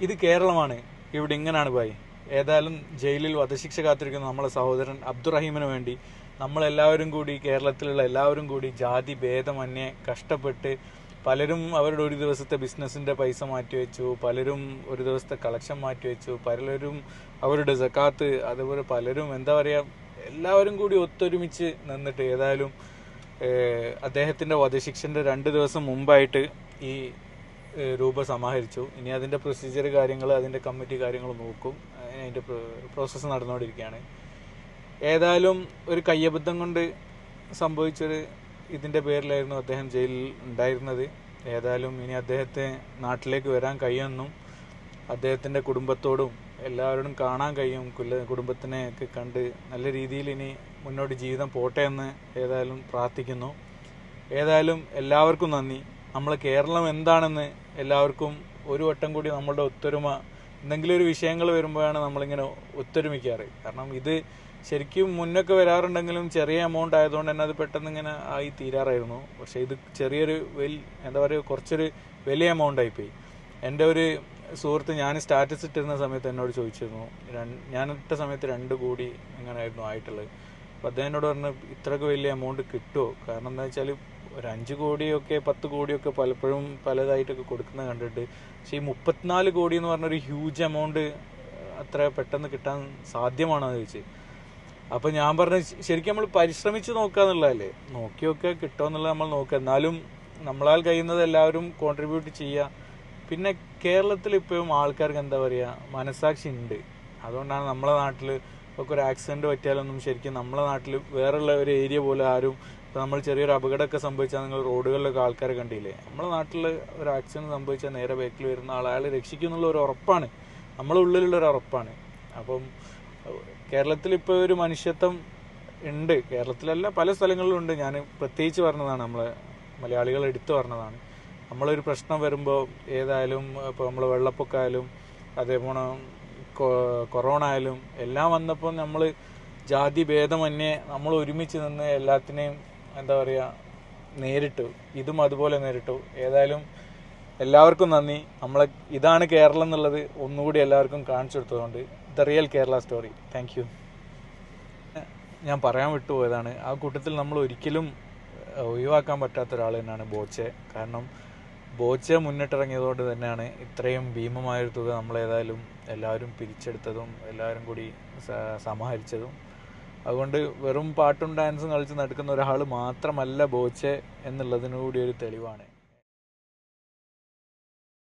ഇത് കേരളമാണ്. ഇവിടെ ഇങ്ങനാണ് ഭായി. ഏതായാലും ജയിലിൽ വധശിക്ഷ കാത്തിരിക്കുന്ന നമ്മളെ സഹോദരൻ അബ്ദുറഹീമിന് വേണ്ടി നമ്മളെല്ലാവരും കൂടി കേരളത്തിലുള്ള എല്ലാവരും കൂടി ജാതി ഭേദമന്യേ കഷ്ടപ്പെട്ട് പലരും അവരുടെ ഒരു ദിവസത്തെ ബിസിനസ്സിന്റെ പൈസ മാറ്റിവെച്ചു പലരും ഒരു ദിവസത്തെ കളക്ഷൻ മാറ്റിവെച്ചു പലരും അവരുടെ സക്കാത്ത് അതുപോലെ പലരും എന്താ പറയുക എല്ലാവരും കൂടി ഒത്തൊരുമിച്ച് നിന്നിട്ട് ഏതായാലും അദ്ദേഹത്തിന്റെ വധശിക്ഷന്റെ രണ്ട് ദിവസം മുമ്പായിട്ട് ഈ രൂപ സമാഹരിച്ചു. ഇനി അതിന്റെ പ്രൊസീജിയർ കാര്യങ്ങൾ അതിന്റെ കമ്മിറ്റി കാര്യങ്ങൾ നോക്കും. അതിന്റെ പ്രോസസ്സ് നടന്നുകൊണ്ടിരിക്കുകയാണ്. ഏതായാലും ഒരു കയ്യബദ്ധം കൊണ്ട് സംഭവിച്ചൊരു ഇതിന്റെ പേരിലായിരുന്നു അദ്ദേഹം ജയിലിൽ ഉണ്ടായിരുന്നത്. ഏതായാലും ഇനി അദ്ദേഹത്തെ നാട്ടിലേക്ക് വരാൻ കഴിയുമെന്നും അദ്ദേഹത്തിന്റെ കുടുംബത്തോടും എല്ലാവരോടും കാണാൻ കഴിയും. കുടുംബത്തിനെ ഒക്കെ കണ്ട് നല്ല രീതിയിൽ ഇനി മുന്നോട്ട് ജീവിതം പോട്ടെ എന്ന് ഏതായാലും പ്രാർത്ഥിക്കുന്നു. ഏതായാലും എല്ലാവർക്കും നന്ദി. നമ്മളെ കേരളം എന്താണെന്ന് എല്ലാവർക്കും ഒരു വട്ടം കൂടി നമ്മളുടെ ഒത്തൊരുമ എന്തെങ്കിലും ഒരു വിഷയങ്ങൾ വരുമ്പോഴാണ് നമ്മളിങ്ങനെ ഒത്തൊരുമിക്കാറ്. കാരണം ഇത് ശരിക്കും മുന്നൊക്കെ വരാറുണ്ടെങ്കിലും ചെറിയ എമൗണ്ട് ആയതുകൊണ്ട് തന്നെ അത് പെട്ടെന്ന് ഇങ്ങനെ ആയി തീരാറായിരുന്നു. പക്ഷേ ഇത് ചെറിയൊരു വലിയ എന്താ പറയുക കുറച്ചൊരു വലിയ എമൗണ്ട് ആയിപ്പോയി. എന്റെ ഒരു സുഹൃത്ത് ഞാൻ സ്റ്റാറ്റസ് ഇട്ടിരുന്ന സമയത്ത് എന്നോട് ചോദിച്ചിരുന്നു ഞാൻ ഇട്ട സമയത്ത് രണ്ട് കോടി എങ്ങനെയായിരുന്നു ആയിട്ടുള്ളത്? അപ്പോൾ അദ്ദേഹം എന്നോട് പറഞ്ഞു വലിയ എമൗണ്ട് കിട്ടുമോ കാരണം എന്താ വെച്ചാൽ ഒരു അഞ്ച് കോടിയൊക്കെ പത്ത് കോടിയൊക്കെ പലപ്പോഴും പലതായിട്ടൊക്കെ കൊടുക്കുന്നത് കണ്ടിട്ട്. പക്ഷേ ഈ മുപ്പത്തിനാല് കോടി എന്ന് പറഞ്ഞൊരു ഹ്യൂജ് എമൗണ്ട് അത്ര പെട്ടെന്ന് കിട്ടാൻ സാധ്യമാണോ എന്ന് ചോദിച്ചു. അപ്പം ഞാൻ പറഞ്ഞ ശരിക്കും നമ്മൾ പരിശ്രമിച്ച് നോക്കാന്നുള്ളതല്ലേ നോക്കിയൊക്കെ നോക്കുക കിട്ടുമെന്നുള്ളത് നമ്മൾ നോക്കുക. എന്നാലും നമ്മളാൽ കഴിയുന്നത് എല്ലാവരും കോൺട്രിബ്യൂട്ട് ചെയ്യുക. പിന്നെ കേരളത്തിൽ ഇപ്പോഴും ആൾക്കാർക്ക് എന്താ പറയുക മനസാക്ഷി ഉണ്ട് അതുകൊണ്ടാണ് നമ്മളെ നാട്ടിൽ ഒക്കെ ഒരു ആക്സിഡന്റ് പറ്റിയാലൊന്നും ശരിക്കും നമ്മളെ നാട്ടിൽ വേറെയുള്ള ഒരു ഏരിയ പോലെ ആരും ഇപ്പോൾ നമ്മൾ ചെറിയൊരു അപകടമൊക്കെ സംഭവിച്ചാൽ നിങ്ങൾ റോഡുകളിലൊക്കെ ആൾക്കാരെ കണ്ടില്ലേ? നമ്മളെ നാട്ടിൽ ഒരു ആക്സിഡന്റ് സംഭവിച്ചാൽ നേരെ ബാക്കിൽ വരുന്ന ആൾ അയാൾ രക്ഷിക്കും എന്നുള്ള ഒരു ഉറപ്പാണ്. നമ്മളെ ഉള്ളിലുള്ള ഒരു ഉറപ്പാണ്. അപ്പം കേരളത്തിൽ ഇപ്പോൾ ഒരു മനുഷ്യത്വം ഉണ്ട്. കേരളത്തിലല്ല പല സ്ഥലങ്ങളിലും ഉണ്ട്. ഞാൻ പ്രത്യേകിച്ച് പറഞ്ഞതാണ് നമ്മളെ മലയാളികൾ എടുത്തു പറഞ്ഞതാണ്. നമ്മളൊരു പ്രശ്നം വരുമ്പോൾ ഏതായാലും ഇപ്പോൾ നമ്മൾ വെള്ളപ്പൊക്കമായാലും അതേപോലെ കൊറോണ ആയാലും എല്ലാം വന്നപ്പോൾ നമ്മൾ ജാതി ഭേദമന്യേ നമ്മൾ ഒരുമിച്ച് നിന്ന് എല്ലാത്തിനെയും എന്താ പറയുക നേരിട്ടു. ഇതും അതുപോലെ നേരിട്ടു. ഏതായാലും എല്ലാവർക്കും നന്ദി. നമ്മളെ ഇതാണ് കേരളം എന്നുള്ളത് ഒന്നുകൂടി എല്ലാവർക്കും കാണിച്ചു കൊടുത്തതുകൊണ്ട് the real Kerala story. Thank ഞാൻ പറയാൻ വിട്ടുപോയതാണ്. ആ കൂട്ടത്തിൽ നമ്മൾ ഒരിക്കലും ഒഴിവാക്കാൻ പറ്റാത്ത ഒരാൾ തന്നെയാണ് ബോച്ചെ. കാരണം ബോച്ചെ മുന്നിട്ടിറങ്ങിയതുകൊണ്ട് തന്നെയാണ് ഇത്രയും ഭീമമായൊരു തുക നമ്മൾ ഏതായാലും എല്ലാവരും പിരിച്ചെടുത്തതും എല്ലാവരും കൂടി സമാഹരിച്ചതും. അതുകൊണ്ട് വെറും പാട്ടും ഡാൻസും കളിച്ച് നടക്കുന്ന ഒരാൾ മാത്രമല്ല ബോച്ചെ എന്നുള്ളതിനു കൂടി ഒരു തെളിവാണ്.